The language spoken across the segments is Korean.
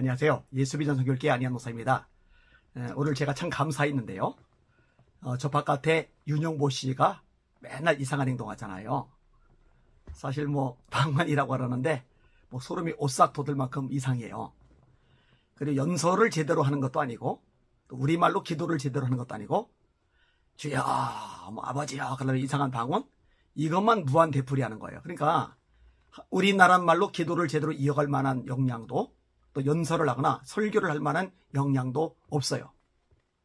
안녕하세요. 예수비전 성결교회 안희한 목사입니다. 에, 오늘 제가 참 감사했는데요. 어, 저 바깥에 윤영보 씨가 맨날 이상한 행동하잖아요. 사실 뭐 방만이라고 하는데 뭐 소름이 오싹 돋을 만큼 이상해요. 그리고 연설을 제대로 하는 것도 아니고 또 우리말로 기도를 제대로 하는 것도 아니고 주여 뭐 아버지야 그러면 이상한 방언 이것만 무한 되풀이 하는 거예요. 그러니까 우리나라 말로 기도를 제대로 이어갈 만한 역량도 또 연설을 하거나 설교를 할 만한 역량도 없어요.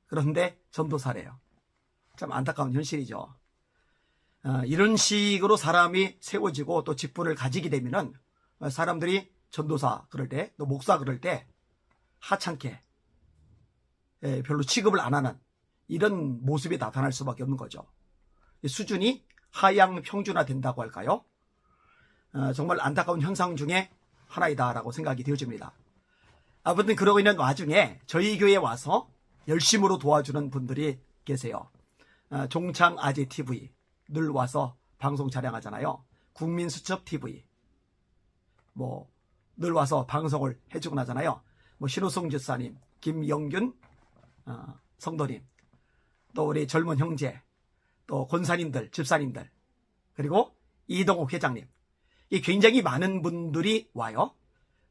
그런데 전도사래요. 참 안타까운 현실이죠. 어, 이런 식으로 사람이 세워지고 또 직분을 가지게 되면은 사람들이 전도사 그럴 때 또 목사 그럴 때 하찮게 예, 별로 취급을 안 하는 이런 모습이 나타날 수밖에 없는 거죠. 수준이 하향 평준화 된다고 할까요? 어, 정말 안타까운 현상 중에 하나이다라고 생각이 되어집니다. 아무튼 그러고 있는 와중에 저희 교회에 와서 열심으로 도와주는 분들이 계세요. 어, 종창 아재 TV 늘 와서 방송 촬영하잖아요. 국민수첩 TV 뭐 늘 와서 방송을 해주곤 하잖아요. 뭐 신호성 집사님, 김영균 어, 성도님, 또 우리 젊은 형제, 또 권사님들, 집사님들, 그리고 이동욱 회장님. 이 굉장히 많은 분들이 와요.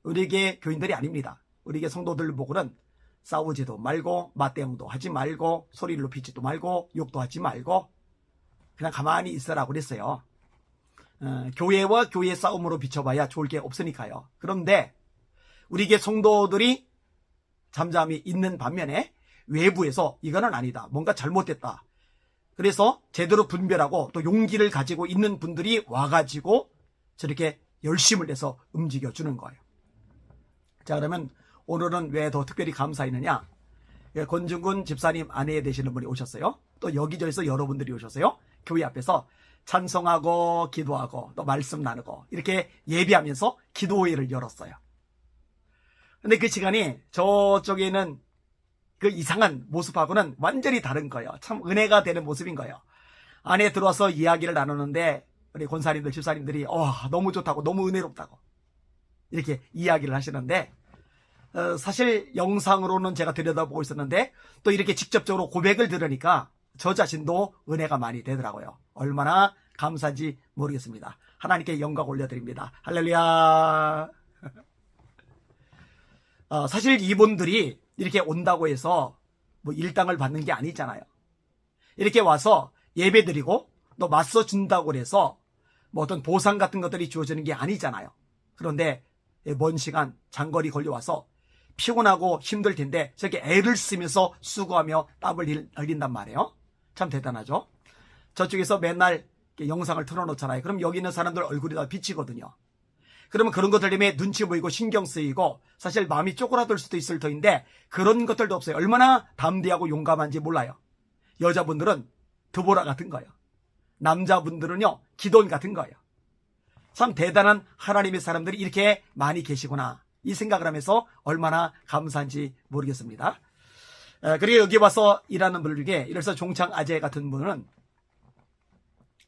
우리에게 교인들이 아닙니다. 우리에게 성도들 보고는 싸우지도 말고 맞대응도 하지 말고 소리를 높이지도 말고 욕도 하지 말고 그냥 가만히 있으라고 그랬어요. 어, 교회와 교회 싸움으로 비춰봐야 좋을 게 없으니까요. 그런데 우리에게 성도들이 잠잠히 있는 반면에 외부에서 이거는 아니다. 뭔가 잘못됐다. 그래서 제대로 분별하고 또 용기를 가지고 있는 분들이 와가지고 저렇게 열심을 내서 움직여 주는 거예요. 자, 그러면 오늘은 왜 더 특별히 감사했느냐? 예, 권중근 집사님 아내 되시는 분이 오셨어요. 또 여기저기서 여러분들이 오셨어요. 교회 앞에서 찬송하고 기도하고 또 말씀 나누고 이렇게 예비하면서 기도회를 열었어요. 근데 그 시간이 저쪽에 있는 그 이상한 모습하고는 완전히 다른 거예요. 참 은혜가 되는 모습인 거예요. 안에 들어와서 이야기를 나누는데 우리 권사님들, 집사님들이 와 너무 좋다고 너무 은혜롭다고 이렇게 이야기를 하시는데 어, 사실 영상으로는 제가 들여다보고 있었는데 또 이렇게 직접적으로 고백을 들으니까 저 자신도 은혜가 많이 되더라고요. 얼마나 감사한지 모르겠습니다. 하나님께 영광 올려드립니다. 할렐루야. 어, 사실 이분들이 이렇게 온다고 해서 뭐 일당을 받는 게 아니잖아요. 이렇게 와서 예배 드리고 또 맞서 준다고 해서 뭐 어떤 보상 같은 것들이 주어지는 게 아니잖아요. 그런데 먼 시간 장거리 걸려와서 피곤하고 힘들 텐데 저렇게 애를 쓰면서 수고하며 땀을 흘린단 말이에요. 참 대단하죠. 저쪽에서 맨날 영상을 틀어놓잖아요. 그럼 여기 있는 사람들 얼굴이 다 비치거든요. 그러면 그런 것들 때문에 눈치 보이고 신경 쓰이고 사실 마음이 쪼그라들 수도 있을 터인데 그런 것들도 없어요. 얼마나 담대하고 용감한지 몰라요. 여자분들은 드보라 같은 거예요. 남자분들은요 기돈 같은 거예요. 참 대단한 하나님의 사람들이 이렇게 많이 계시구나 이 생각을 하면서 얼마나 감사한지 모르겠습니다. 그리고 여기 와서 일하는 분들 중에 이래서 종창 아재 같은 분은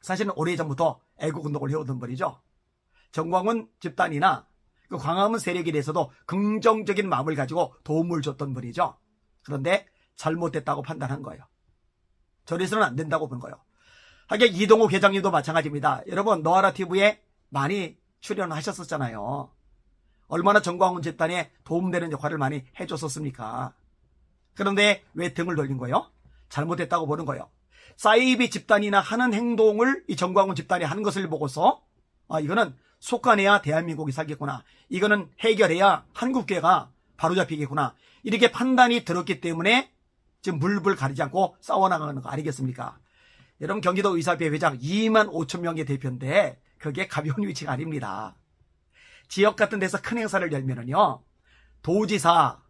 사실은 오래전부터 애국 운동을 해오던 분이죠. 정광훈 집단이나 그 광화문 세력에 대해서도 긍정적인 마음을 가지고 도움을 줬던 분이죠. 그런데 잘못됐다고 판단한 거예요. 저래서는 안 된다고 본 거예요. 하긴 이동욱 회장님도 마찬가지입니다. 여러분 너아라 TV에 많이 출연하셨었잖아요. 얼마나 정광훈 집단에 도움되는 역할을 많이 해줬었습니까? 그런데 왜 등을 돌린 거예요? 잘못했다고 보는 거예요. 사이비 집단이나 하는 행동을 이 정광훈 집단이 하는 것을 보고서 아 이거는 속간해야 대한민국이 살겠구나. 이거는 해결해야 한국계가 바로잡히겠구나. 이렇게 판단이 들었기 때문에 지금 물불 가리지 않고 싸워나가는 거 아니겠습니까? 여러분 경기도 의사회 회장 2만 5천 명의 대표인데 그게 가벼운 위치가 아닙니다. 지역 같은 데서 큰 행사를 열면은요 도지사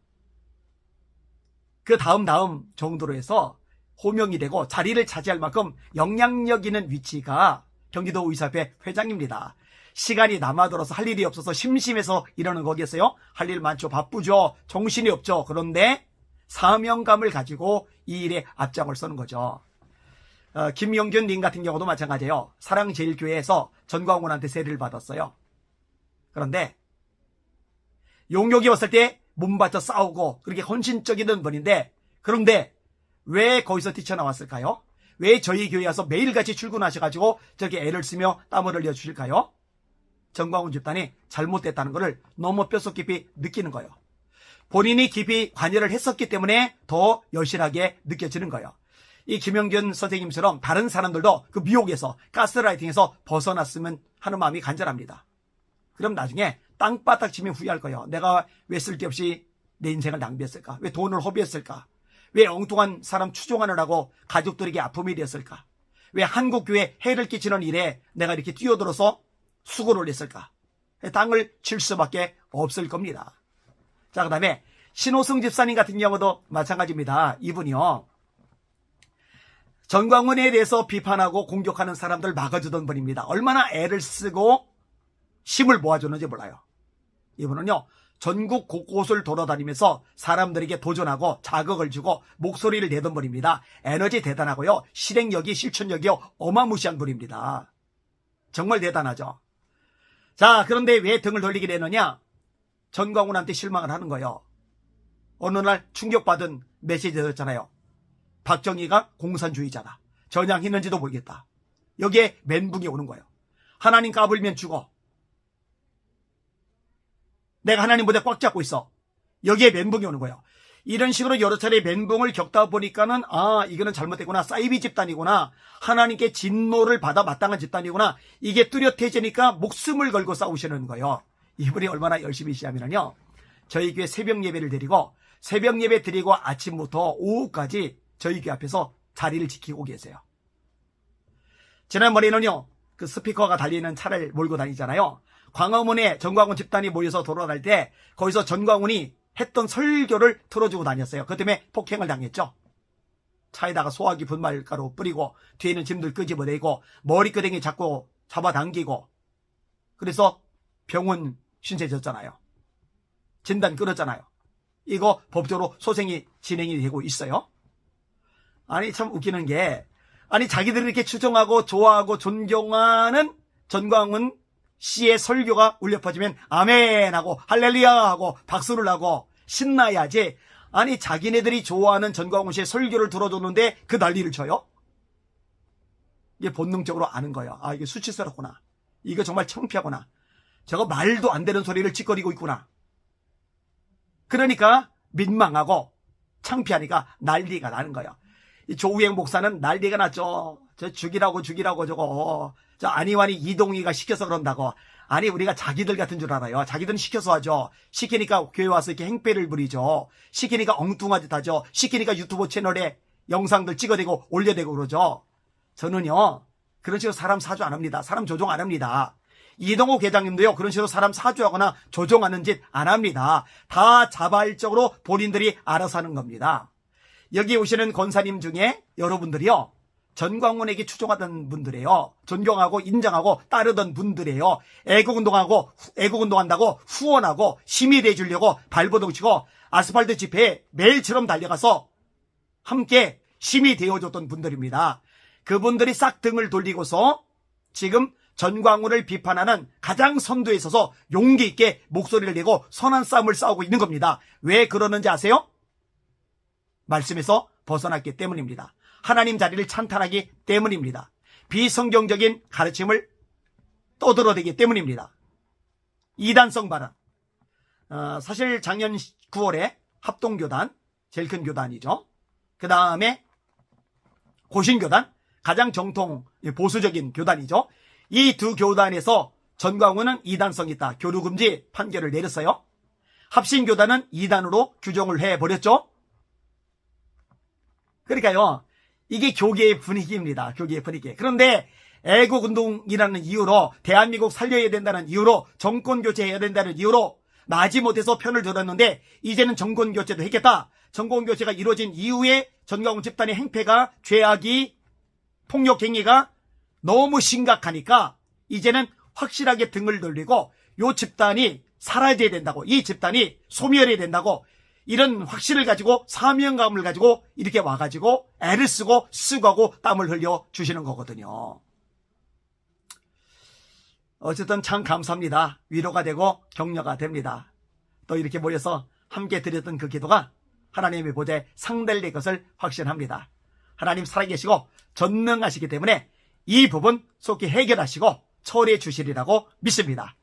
그 다음 다음 정도로 해서 호명이 되고 자리를 차지할 만큼 영향력 있는 위치가 경기도 의사회 회장입니다. 시간이 남아들어서 할 일이 없어서 심심해서 이러는 거겠어요? 할 일 많죠. 바쁘죠. 정신이 없죠. 그런데 사명감을 가지고 이 일에 앞장을 서는 거죠. 어, 김영균 님 같은 경우도 마찬가지예요. 사랑제일교회에서 전광훈한테 세례를 받았어요. 그런데 용역이 왔을 때 몸바쳐 싸우고 그렇게 헌신적이던 분인데 그런데 왜 거기서 뛰쳐나왔을까요? 왜 저희 교회 와서 매일같이 출근하셔가지고 저렇게 애를 쓰며 땀을 흘려 주실까요? 정광훈 집단이 잘못됐다는 것을 너무 뼛속 깊이 느끼는 거예요. 본인이 깊이 관여를 했었기 때문에 더 여실하게 느껴지는 거예요. 이 김영균 선생님처럼 다른 사람들도 그 미혹에서 가스라이팅에서 벗어났으면 하는 마음이 간절합니다. 그럼 나중에 땅바닥 치면 후회할 거예요. 내가 왜 쓸데없이 내 인생을 낭비했을까? 왜 돈을 허비했을까? 왜 엉뚱한 사람 추종하느라고 가족들에게 아픔이 되었을까? 왜 한국교회 해를 끼치는 일에 내가 이렇게 뛰어들어서 수고를 했을까? 땅을 칠 수밖에 없을 겁니다. 자, 그 다음에 신호승 집사님 같은 경우도 마찬가지입니다. 이분이요. 전광훈에 대해서 비판하고 공격하는 사람들 막아주던 분입니다. 얼마나 애를 쓰고 힘을 모아주는지 몰라요. 이분은요, 전국 곳곳을 돌아다니면서 사람들에게 도전하고 자극을 주고 목소리를 내던 분입니다. 에너지 대단하고요. 실행력이 실천력이 어마무시한 분입니다. 정말 대단하죠. 자, 그런데 왜 등을 돌리게 되느냐? 전광훈한테 실망을 하는 거예요. 어느 날 충격받은 메시지였잖아요. 박정희가 공산주의자다. 전향했는지도 모르겠다. 여기에 멘붕이 오는 거예요. 하나님 까불면 죽어. 내가 하나님 보다 꽉 잡고 있어. 여기에 멘붕이 오는 거예요. 이런 식으로 여러 차례 멘붕을 겪다 보니까는 아 이거는 잘못됐구나 사이비 집단이구나 하나님께 진노를 받아 마땅한 집단이구나 이게 뚜렷해지니까 목숨을 걸고 싸우시는 거예요. 이분이 얼마나 열심히 시하면요 저희 교회 새벽 예배를 드리고 새벽 예배 드리고 아침부터 오후까지 저희 교회 앞에서 자리를 지키고 계세요. 지난번에는요 그 스피커가 달리는 차를 몰고 다니잖아요. 광화문에 전광훈 집단이 모여서 돌아갈 때 거기서 전광훈이 했던 설교를 틀어주고 다녔어요. 그 때문에 폭행을 당했죠. 차에다가 소화기 분말가루 뿌리고 뒤에는 짐들 끄집어내고 머리끄댕이 잡고 잡아당기고 그래서 병원 신세졌잖아요. 진단 끊었잖아요. 이거 법적으로 소생이 진행이 되고 있어요. 아니 참 웃기는 게 아니 자기들이 이렇게 추종하고 좋아하고 존경하는 전광훈 씨의 설교가 울려 퍼지면 아멘 하고 할렐루야 하고 박수를 하고 신나야지. 아니 자기네들이 좋아하는 전광훈 씨의 설교를 들어줬는데 그 난리를 쳐요? 이게 본능적으로 아는 거예요. 아 이게 수치스럽구나. 이거 정말 창피하구나. 저거 말도 안 되는 소리를 찌꺼리고 있구나. 그러니까 민망하고 창피하니까 난리가 나는 거예요. 이 조우행 목사는 난리가 났죠. 저 죽이라고 죽이라고 저거 저 안희환이 이동희가 시켜서 그런다고 아니 우리가 자기들 같은 줄 알아요. 자기들은 시켜서 하죠. 시키니까 교회 와서 이렇게 행패를 부리죠. 시키니까 엉뚱한 짓 하죠. 시키니까 유튜브 채널에 영상들 찍어대고 올려대고 그러죠. 저는요 그런 식으로 사람 사주 안 합니다. 사람 조종 안 합니다. 이동호 회장님도요 그런 식으로 사람 사주하거나 조종하는 짓 안 합니다. 다 자발적으로 본인들이 알아서 하는 겁니다. 여기 오시는 권사님 중에 여러분들이요 전광훈에게 추종하던 분들이에요. 존경하고 인정하고 따르던 분들이에요. 애국운동하고 애국운동한다고 후원하고 힘이 돼주려고 발버둥 치고 아스팔트 집회에 매일처럼 달려가서 함께 힘이 되어줬던 분들입니다. 그분들이 싹 등을 돌리고서 지금 전광훈을 비판하는 가장 선두에 서서 용기 있게 목소리를 내고 선한 싸움을 싸우고 있는 겁니다. 왜 그러는지 아세요? 말씀에서 벗어났기 때문입니다. 하나님 자리를 찬탄하기 때문입니다. 비성경적인 가르침을 떠들어대기 때문입니다. 이단성 발언. 어, 사실 작년 9월에 합동교단, 제일 큰 교단이죠. 그 다음에 고신교단, 가장 정통 보수적인 교단이죠. 이 두 교단에서 전광훈은 이단성이 있다. 교류금지 판결을 내렸어요. 합신교단은 이단으로 규정을 해버렸죠. 그러니까요. 이게 교계의 분위기입니다. 교계의 분위기. 그런데 애국운동이라는 이유로 대한민국 살려야 된다는 이유로 정권 교체해야 된다는 이유로 마지못해서 편을 들었는데 이제는 정권 교체도 했겠다. 정권 교체가 이루어진 이후에 전광훈 집단의 행패가 죄악이 폭력 행위가 너무 심각하니까 이제는 확실하게 등을 돌리고 요 집단이 사라져야 된다고 이 집단이 소멸해야 된다고 이런 확신을 가지고 사명감을 가지고 이렇게 와가지고 애를 쓰고 쓰고 땀을 흘려 주시는 거거든요. 어쨌든 참 감사합니다. 위로가 되고 격려가 됩니다. 또 이렇게 모여서 함께 드렸던 그 기도가 하나님의 보좌에 상달될 것을 확신합니다. 하나님 살아계시고 전능하시기 때문에 이 부분 속히 해결하시고 처리해 주시리라고 믿습니다.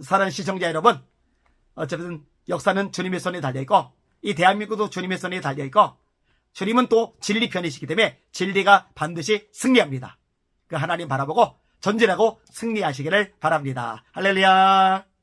사랑하는 시청자 여러분, 어쨌든 역사는 주님의 손에 달려있고 이 대한민국도 주님의 손에 달려있고 주님은 또 진리 편이시기 때문에 진리가 반드시 승리합니다. 그 하나님 바라보고 전진하고 승리하시기를 바랍니다. 할렐루야!